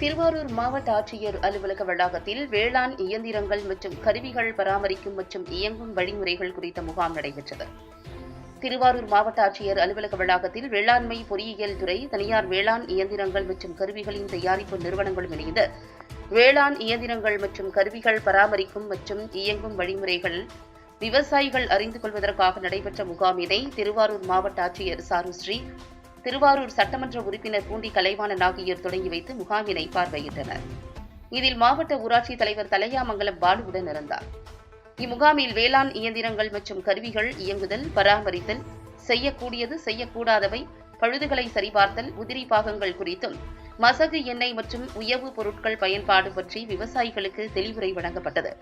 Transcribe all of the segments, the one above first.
திருவாரூர் மாவட்ட ஆட்சியர் அலுவலக வளாகத்தில் வேளாண் இயந்திரங்கள் மற்றும் கருவிகள் பராமரிக்கும் மற்றும் இயங்கும் வழிமுறைகள் குறித்த முகாம் நடைபெற்றது. திருவாரூர் மாவட்ட ஆட்சியர் அலுவலக வளாகத்தில் வேளாண்மை பொறியியல் துறை தனியார் வேளாண் இயந்திரங்கள் மற்றும் கருவிகளின் தயாரிப்பு நிறுவனங்களும் இணைந்து வேளாண் இயந்திரங்கள் மற்றும் கருவிகள் பராமரிக்கும் மற்றும் இயங்கும் வழிமுறைகள் விவசாயிகள் அறிந்து கொள்வதற்காக நடைபெற்ற முகாமினை திருவாரூர் மாவட்ட ஆட்சியர் சாருஸ்ரீ திருவாரூர் சட்டமன்ற உறுப்பினர் பூண்டி கலைவாணன் ஆகியோர் தொடங்கி வைத்து முகாமினை பார்வையிட்டனர். இதில் மாவட்ட ஊராட்சி தலைவர் தலையாமங்கலம் பாலுவுடன் இருந்தார். இம்முகாமில் வேளாண் இயந்திரங்கள் மற்றும் கருவிகள் இயங்குதல் பராமரித்தல் செய்யக்கூடியது செய்யக்கூடாதவை பழுதுகளை சரிபார்த்தல் உதிரி பாகங்கள் குறித்தும் மசகு எண்ணெய் மற்றும் உயவு பொருட்கள் பயன்பாடு பற்றி விவசாயிகளுக்கு தெளிவுரை வழங்கப்பட்டது.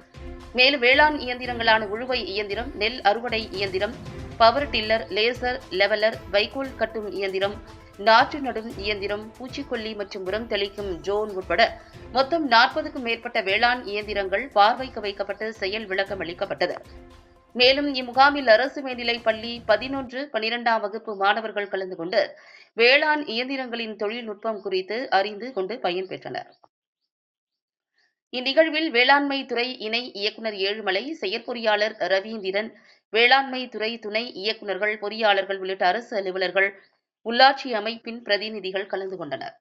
மேலும் வேளாண் இயந்திரங்களான உழுவை இயந்திரம் நெல் அறுவடை இயந்திரம் பவர் டில்லர் லேசர் லெவலர் வைக்கோல் கட்டும் இயந்திரம் நாற்று நடும் இயந்திரம் பூச்சிக்கொல்லி மற்றும் உரம் தெளிக்கும் ட்ரோன் உட்பட மொத்தம் நாற்பதுக்கும் மேற்பட்ட வேளாண் இயந்திரங்கள் பார்வைக்கு வைக்கப்பட்டு செயல் விளக்கம் அளிக்கப்பட்டது. மேலும் இம்முகாமில் அரசு மேல்நிலைப் பள்ளி பதினொன்று பனிரெண்டாம் வகுப்பு மாணவர்கள் கலந்து கொண்டு வேளாண் இயந்திரங்களின் தொழில்நுட்பம் குறித்து அறிந்து கொண்டு பயன்பெற்றனர் இந்நிகழ்வில் வேளாண்மை துறை இணை இயக்குநர் ஏழுமலை செயற்பொறியாளர் ரவீந்திரன் வேளாண்மை துறை துணை இயக்குநர்கள் பொறியாளர்கள் உள்ளிட்ட அரசு அலுவலர்கள் உள்ளாட்சி அமைப்பின் பிரதிநிதிகள் கலந்து கொண்டனர்.